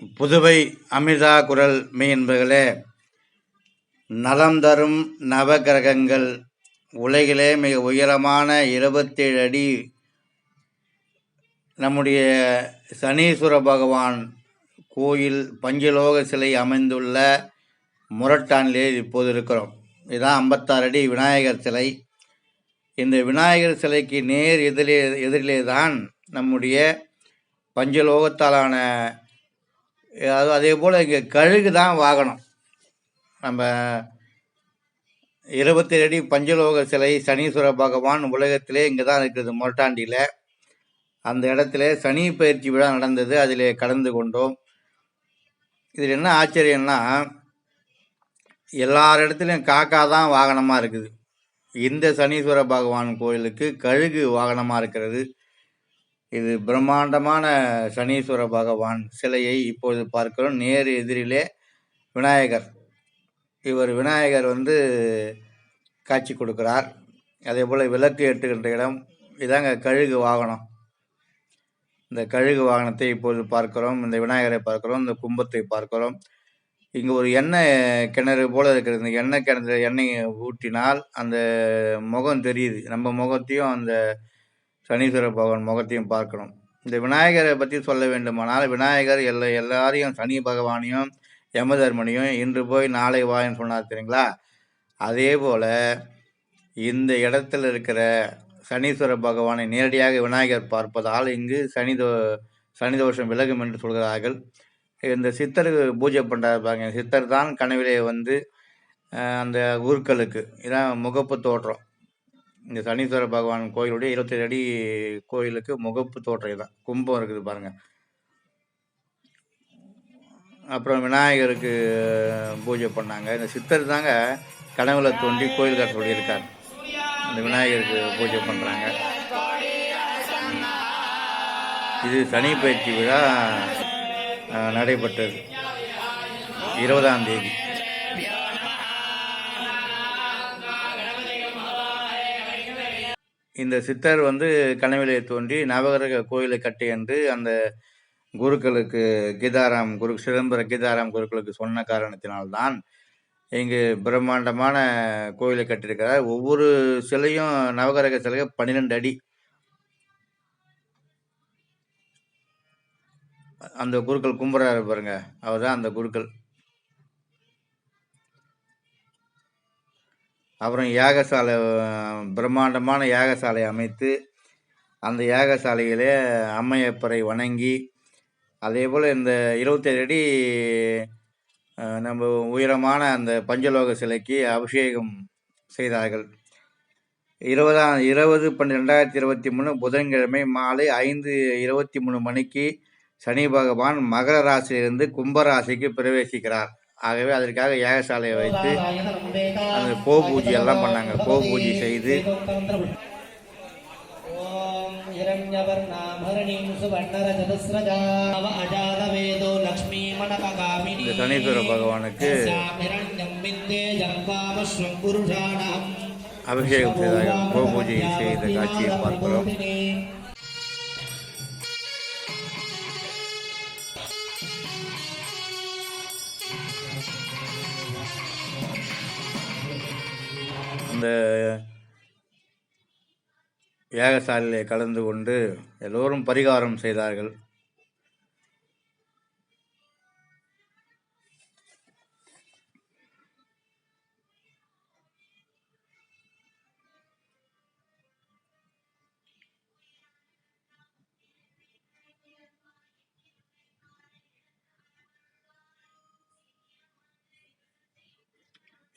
புதுவை அமிர்தா குரல் மெய்யன்பர்களே நலம் தரும் நவகிரகங்கள் உலகிலே மிக உயரமான இருபத்தேழு அடி நம்முடைய சனீஸ்வர பகவான் கோயில் பஞ்சலோக சிலை அமைந்துள்ள முரட்டானிலே இப்போது இருக்கிறோம். இதுதான் ஐம்பத்தாறு அடி விநாயகர் சிலை. இந்த விநாயகர் சிலைக்கு நேர் எதிரே எதிரிலே தான் நம்முடைய பஞ்சலோகத்தாலான அது அதே போல் இங்கே கழுகு தான் வாகனம். நம்ம இருபத்தி அடி பஞ்சலோக சிலை சனீஸ்வர பகவான் உலகத்திலே இங்கே தான் இருக்குது மொரட்டாண்டியில். அந்த இடத்துல சனி பயிற்சி விழா நடந்தது அதில் கலந்து கொண்டோம். இதில் என்ன ஆச்சரியம்னா எல்லார் இடத்துலையும் காக்கா தான் வாகனமாக இருக்குது. இந்த சனீஸ்வர பகவான் கோயிலுக்கு கழுகு வாகனமாக இருக்கிறது. இது பிரம்மாண்டமான சனீஸ்வர பகவான் சிலையை இப்பொழுது பார்க்கிறோம். நேர் எதிரிலே விநாயகர். இவர் விநாயகர் வந்து காட்சி கொடுக்கிறார். அதே போல் விளக்கு ஏற்றுகின்ற இடம். இதாங்க கழுகு வாகனம். இந்த கழுகு வாகனத்தை இப்பொழுது பார்க்கிறோம். இந்த விநாயகரை பார்க்கிறோம். இந்த கும்பத்தை பார்க்கிறோம். இங்கே ஒரு எண்ணெய் கிணறு போல் இருக்கிறது. இந்த எண்ணெய் கிணறு எண்ணெய் ஊட்டினால் அந்த முகம் தெரியுது. நம்ம முகத்தையும் அந்த சனீஸ்வர பகவான் முகத்தையும் பார்க்கணும். இந்த விநாயகரை பற்றி சொல்ல வேண்டுமானால் விநாயகர் எல்லா எல்லாரையும் சனி பகவானையும் யமதர்மனையும் இன்று போய் நாளை வாயின்னு சொன்னார் தெரியுங்களா? அதே போல் இந்த இடத்துல இருக்கிற சனீஸ்வர பகவானை நேரடியாக விநாயகர் பார்ப்பதால் இங்கு சனி தோ சனி தோஷம் விலகும் என்று சொல்கிறார்கள். இந்த சித்தருக்கு பூஜை பண்ணுறாருப்பாங்க சித்தர் தான் கனவிலே வந்து அந்த ஊர்களுக்கு இதான் முகப்பு தோற்றம். இந்த சனீஸ்வர பகவான் கோயிலுடைய இருபத்தேழு அடி கோயிலுக்கு முகப்பு தோற்றம் தான் கும்பம் இருக்குது பாருங்கள் அப்புறம் விநாயகருக்கு பூஜை பண்ணாங்க. இந்த சித்தர் தாங்க கனவுல தோண்டி கோயில் கட்ட சொல்லியிருக்கார். இந்த விநாயகருக்கு பூஜை பண்ணுறாங்க இது சனி பயிற்சி விழா நடைபெற்றது. இருபதாம் தேதி. இந்த சித்தர் வந்து கனவிலே தோன்றி நவகிரக கோயிலை கட்டி என்று அந்த குருக்களுக்கு கீதாராம் குரு சிதம்பர கீதாராம் குருக்களுக்கு சொன்ன காரணத்தினால்தான் இங்கு பிரம்மாண்டமான கோயிலை கட்டியிருக்கிறார். ஒவ்வொரு சிலையும் நவகிரக சிலையும் பன்னிரெண்டு அடி. அந்த குருக்கள் கும்புறாரு பாருங்க. அவர் தான் அந்த குருக்கள். அப்புறம் யாகசாலை பிரம்மாண்டமான யாகசாலை அமைத்து அந்த யாகசாலையிலே அம்மையப்பரை வணங்கி அதே போல் இந்த இருபத்தேழு அடி நம்ம உயரமான அந்த பஞ்சலோக சிலைக்கு அபிஷேகம் செய்தார்கள். இருபதாம் இருபது பன்னெண்டு ரெண்டாயிரத்தி இருபத்தி மூணு புதன்கிழமை மாலை ஐந்து இருபத்தி மூணு மணிக்கு சனி பகவான் மகர ராசியிலிருந்து கும்பராசிக்கு பிரவேசிக்கிறார். ஆகவே அதற்காக யாகசாலையை வைத்து அந்த கோ பூஜை எல்லாம் பண்ணாங்க. கோ பூஜை செய்து இந்த சனீஸ்வர பகவானுக்கு அபிஷேகம் செய்தார்கள். கோ பூஜை செய்த காட்சியை பார்க்கிறோம். அந்த யாகசாலையில் கலந்து கொண்டு எல்லோரும் பரிகாரம் செய்தார்கள்.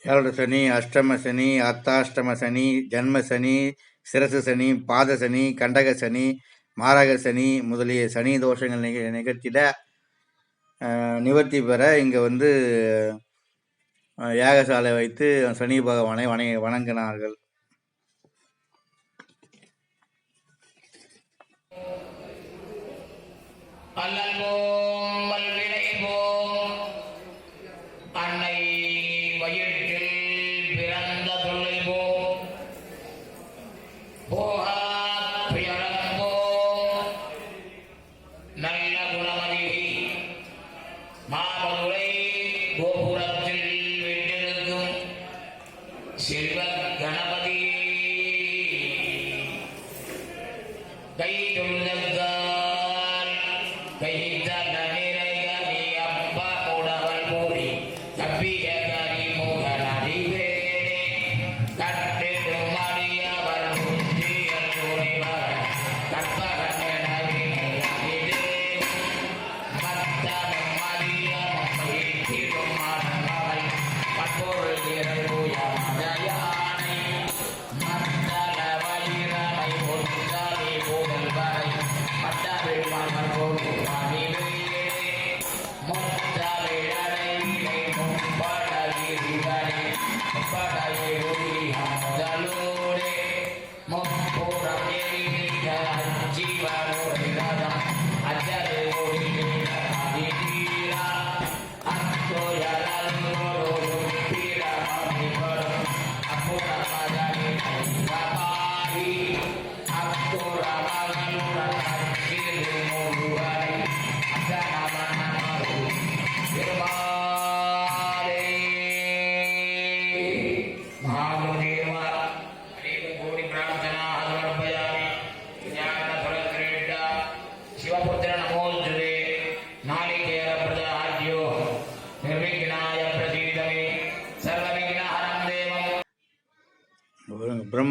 ஏழரை சனி அஷ்டம சனி அர்த்தாஷ்டம சனி ஜன்ம சனி சிரசு சனி பாத சனி கண்டக சனி மாரக சனி முதலிய சனி தோஷங்கள் நிக நிகழ்த்திட நிவர்த்தி பெற இங்கே வந்து யாகசாலை வைத்து சனி பகவானை வணங்க வணங்கினார்கள். அல்லல்வோ அன்னை my home.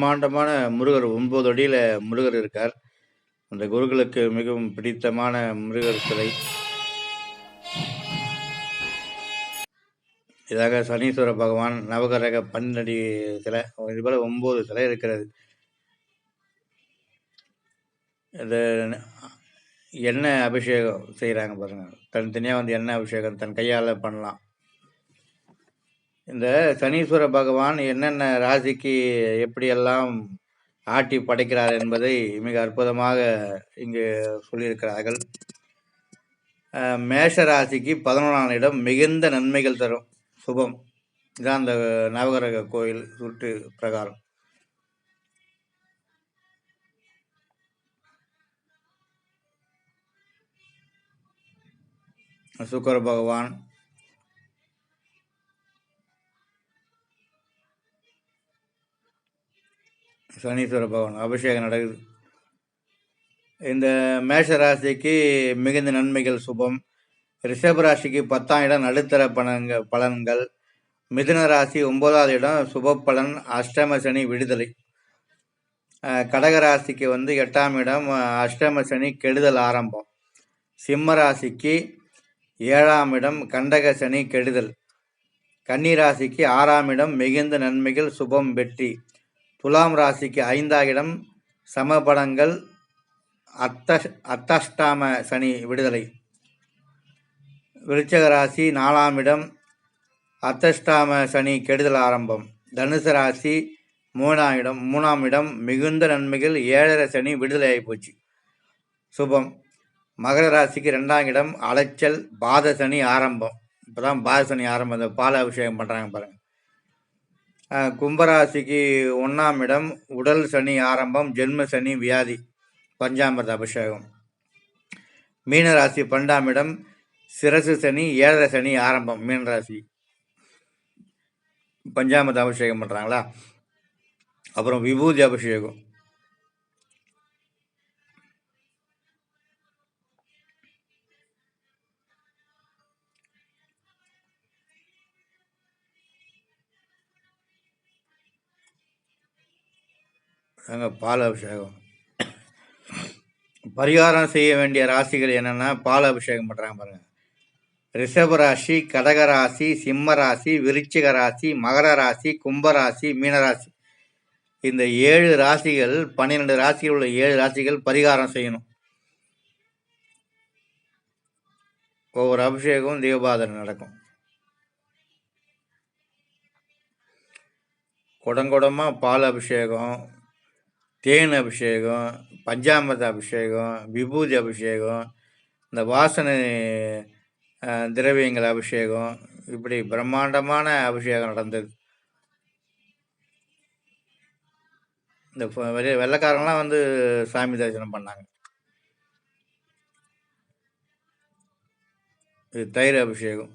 பிரம்மாண்டமான முருகர். ஒன்பது அடியில் முருகர் இருக்கார். அந்த குருக்களுக்கு மிகவும் பிடித்தமான முருகர் சிலை. இதாக சனீஸ்வர பகவான் நவகரக பன்னடி சிலை இது போல ஒன்பது சிலை இருக்கிறது. இது எண்ணெய் அபிஷேகம் செய்கிறாங்க பாருங்கள் தனித்தனியாக வந்து எண்ணெய் அபிஷேகம் தன் கையால் பண்ணலாம். இந்த சனீஸ்வர பகவான் என்னென்ன ராசிக்கு எப்படியெல்லாம் ஆட்டி படைக்கிறார் என்பதை மிக அற்புதமாக இங்கு சொல்லியிருக்கிறார்கள். மேஷ ராசிக்கு பதினொன்றாம் இடம் மிகுந்த நன்மைகள் தரும். சுபம். இதான் அந்த நவகிரக கோயில் சுற்று பிரகாரம். சுக்கர பகவான் சனீஸ்வர பகவான் அபிஷேகம் நடக்குது. இந்த மேஷ ராசிக்கு மிகுந்த நன்மைகள் சுபம். ரிஷப ராசிக்கு பத்தாம் இடம் நடுத்தர பலன்கள் பலன்கள். மிதுன ராசி ஒன்பதாவது இடம் சுப பலன் அஷ்டம சனி விடுதலை. கடக ராசிக்கு வந்து எட்டாம் இடம் அஷ்டம சனி கெடுதல் ஆரம்பம். சிம்ம ராசிக்கு ஏழாம் இடம் கண்டக சனி கெடுதல். கன்னி ராசிக்கு ஆறாம் இடம் மிகுந்த நன்மைகள் சுபம் வெற்றி. துலாம் ராசிக்கு ஐந்தாம் இடம் சமபடங்கள் அத்த அத்தஷ்டாம சனி விடுதலை. விருச்சக ராசி நாலாம் இடம் அத்தஷ்டாம சனி கெடுதல் ஆரம்பம். தனுசு ராசி மூணாம் இடம் மூணாம் இடம் மிகுந்த நன்மைகள் ஏழரை சனி விடுதலை ஆகிப்போச்சு சுபம். மகர ராசிக்கு ரெண்டாம் இடம் அலைச்சல் பாத சனி ஆரம்பம். இப்போதான் பாத சனி ஆரம்பம் இந்த பால அபிஷேகம் பண்ணுறாங்க பாருங்கள் கும்பராசிக்கு ஒன்றாம் இடம் உடல் சனி ஆரம்பம் ஜென்ம சனி வியாதி பஞ்சாமிரத அபிஷேகம் மீனராசி பன்னெண்டாம் இடம் சிரசு சனி ஏழரை சனி ஆரம்பம் மீனராசி. பஞ்சாமிரத அபிஷேகம் பண்ணுறாங்களா அப்புறம் விபூதி அபிஷேகம். அங்கே பால் அபிஷேகம் பரிகாரம் செய்ய வேண்டிய ராசிகள் என்னென்னா பால் அபிஷேகம் பண்ணுறாங்க பாருங்கள் ரிஷப ராசி கடக ராசி சிம்ம ராசி விருச்சிக ராசி மகர ராசி கும்பராசி மீனராசி இந்த ஏழு ராசிகள் பன்னிரெண்டு ராசிகள் உள்ள ஏழு ராசிகள் பரிகாரம் செய்யணும். ஒவ்வொரு அபிஷேகமும் தீபாதனை நடக்கும். குடங்குடமாக பால் அபிஷேகம் தேன் அபிஷேகம் பஞ்சாமிரத அபிஷேகம் விபூதி அபிஷேகம் இந்த வாசனை திரவியங்கள் அபிஷேகம் இப்படி பிரம்மாண்டமான அபிஷேகம் நடந்தது. இந்த வெள்ளக்காரங்களாம் வெளி வந்து சாமி தரிசனம் பண்ணாங்க. இது தயிர் அபிஷேகம்.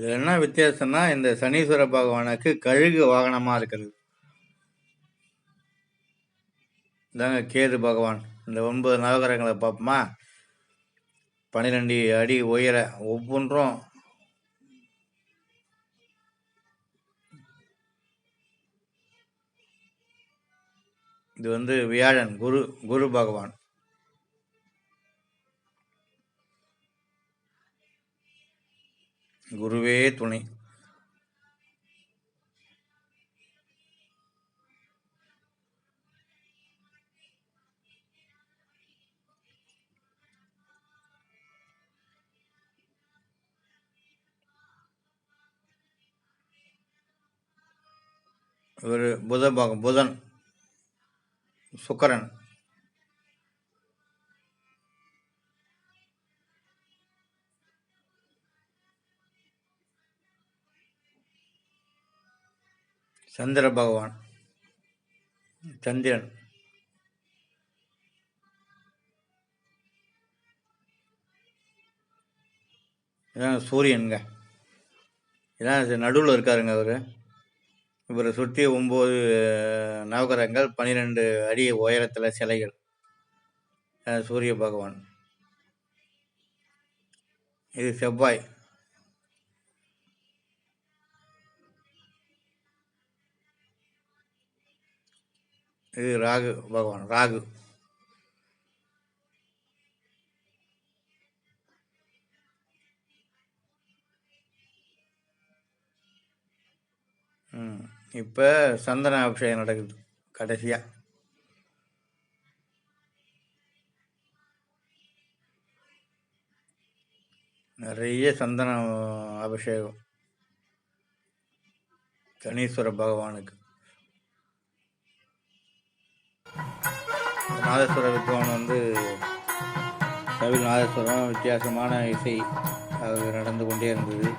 இதில் என்ன வித்தியாசம்னா இந்த சனீஸ்வர பகவானுக்கு கழுகு வாகனமாக இருக்கிறது. இதாங்க கேது பகவான். இந்த ஒன்பது நவகரங்களை பார்ப்போமா? பன்னிரெண்டு அடி உயர ஒவ்வொன்றும் இது வந்து வியாழன் குரு குரு பகவான். குருவே துணை. ஒரு புத பகம் புதன் சுக்கரன். சந்திர பகவான் சந்திரன். இதான் சூரியனுங்க. இதான் நடுவில் இருக்காருங்க அவர். இவரை சுற்றி ஒம்பது நவகரங்கள் பன்னிரெண்டு அடி உயரத்தில் சிலைகள். சூரிய பகவான். இது செவ்வாய். இது ராகு பகவான் ராகு. இப்போ சந்தன அபிஷேகம் நடக்குது கடைசியாக நிறைய சந்தன அபிஷேகம். சனீஸ்வர பகவானுக்கு. நாதஸ்வர வித்வான் வந்து கவில் நாதஸ்வரம் வித்தியாசமான இசை அது நடந்து கொண்டே இருந்தது.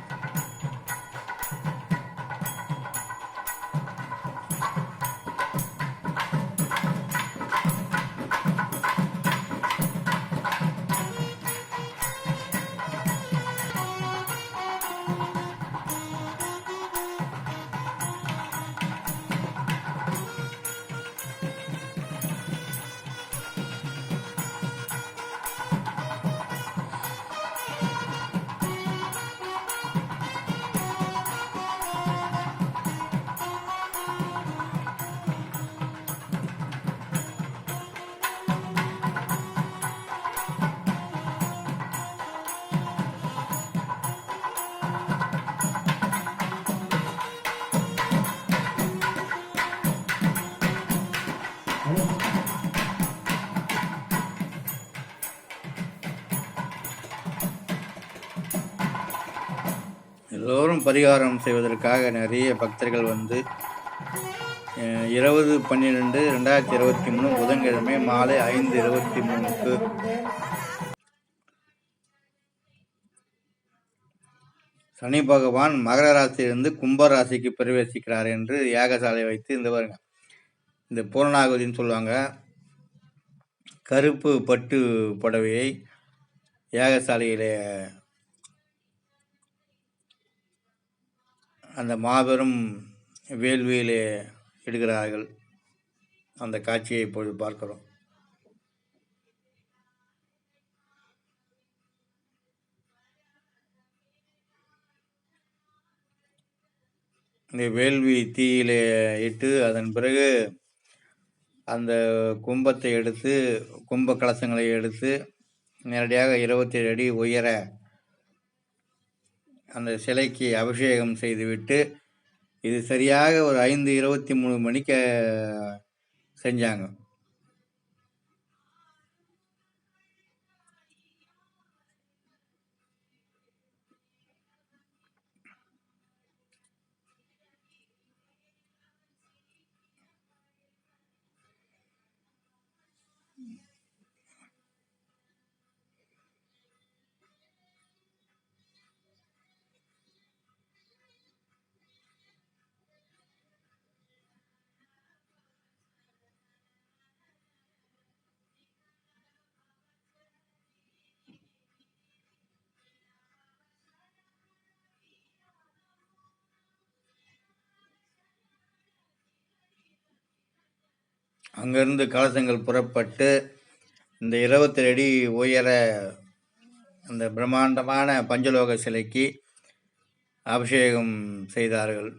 எல்லோரும் பரிகாரம் செய்வதற்காக நிறைய பக்தர்கள் வந்து இருபது பன்னிரெண்டு ரெண்டாயிரத்தி இருபத்தி மூணு புதன்கிழமை மாலை ஐந்து இருபத்தி மூணுக்கு. சனி பகவான் மகர ராசியிலிருந்து கும்ப ராசிக்கு பிரவேசிக்கிறார் என்று யாகசாலை வைத்து இந்த பாருங்க இந்த பூரணாகுதின்னு சொல்லுவாங்க. கருப்பு பட்டு புடவையை யாகசாலையிலே அந்த மாபெரும் வேள்வியிலே இடுகிறார்கள். அந்த காட்சியை இப்பொழுது பார்க்கிறோம். இந்த வேள்வி தீயிலே இட்டு அதன் பிறகு அந்த கும்பத்தை எடுத்து கும்ப கலசங்களை எடுத்து நேரடியாக இருபத்தேழு அடி உயர அந்த சிலைக்கு அபிஷேகம் செய்துவிட்டு இது சரியாக ஒரு ஐந்து இருபத்தி மூணு மணிக்கு செஞ்சாங்க. அங்கிருந்து கலசங்கள் புறப்பட்டு இந்த இருபத்தி அடி உயர அந்த பிரம்மாண்டமான பஞ்சலோக சிலைக்கு அபிஷேகம் செய்தார்கள்.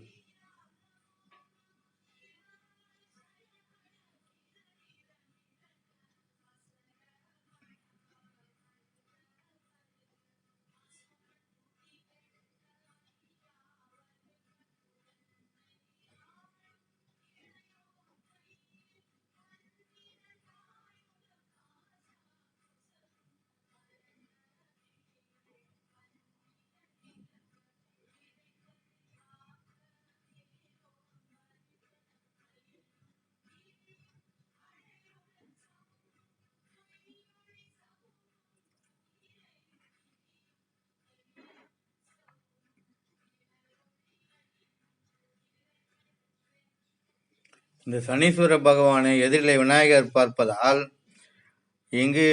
இந்த சனீஸ்வர பகவானை எதிரிலே விநாயகர் பார்ப்பதால் இங்கு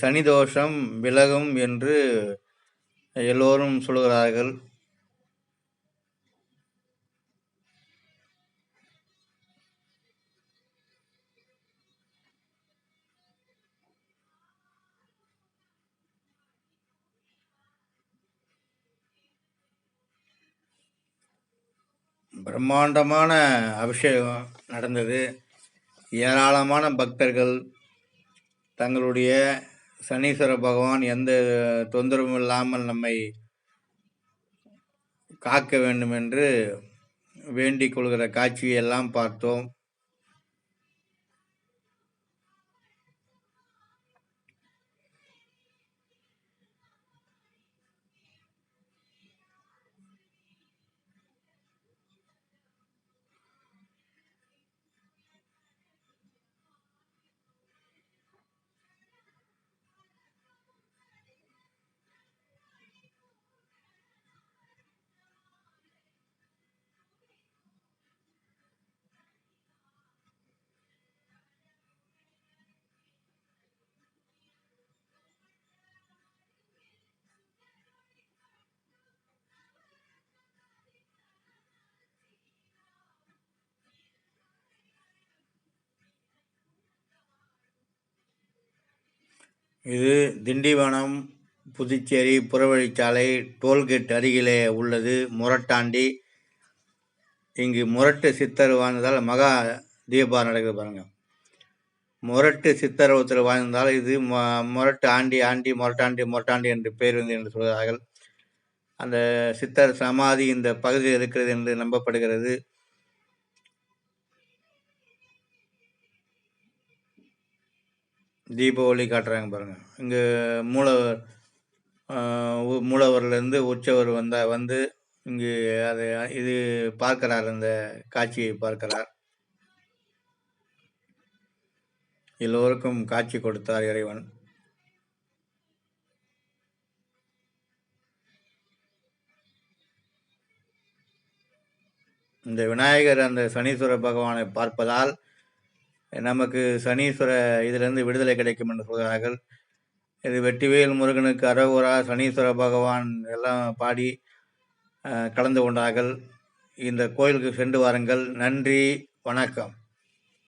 சனி தோஷம் விலகும் என்று எல்லோரும் சொல்கிறார்கள். பிரம்மாண்டமான அபிஷேகம். நடந்தது. ஏராளமான பக்தர்கள் தங்களுடைய சனீஸ்வர பகவான் எந்த தொந்தரவும் இல்லாமல் நம்மை காக்க வேண்டும் என்று வேண்டிக் கொள்கிற காட்சியெல்லாம் பார்த்தோம். இது திண்டிவனம் புதுச்சேரி புறவழிச்சாலை டோல்கேட் அருகிலே உள்ளது. முரட்டாண்டி. இங்கு முரட்டு சித்தர் வாழ்ந்ததால் மகா தீபா நடக்குது பாருங்கள் முரட்டு சித்தர் ஒருத்தர் வாழ்ந்தால் இது மு- முரட்டு ஆண்டி ஆண்டி முரட்டாண்டி முரட்டாண்டி என்று பேர் வந்து என்று சொல்கிறார்கள். அந்த சித்தர் சமாதி இந்த பகுதியில் இருக்கிறது என்று நம்பப்படுகிறது. தீப ஒளி காட்டுறாங்க பாருங்க. இங்கே மூலவர் மூலவர்லேருந்து உற்சவர் வந்த வந்து இங்கு அதை இது பார்க்கிறார் அந்த காட்சியை பார்க்கிறார். எல்லோருக்கும் காட்சி கொடுத்தார் இறைவன். இந்த விநாயகர் அந்த சனீஸ்வர பகவானை பார்ப்பதால் நமக்கு சனீஸ்வர இதிலிருந்து விடுதலை கிடைக்கும் என்று சொல்கிறார்கள். இது வெற்றிவேல் முருகனுக்கு அரகுரா சனீஸ்வர பகவான் எல்லாம் பாடி கலந்து கொண்டார்கள். இந்த கோயிலுக்கு சென்று வாருங்கள். நன்றி வணக்கம்.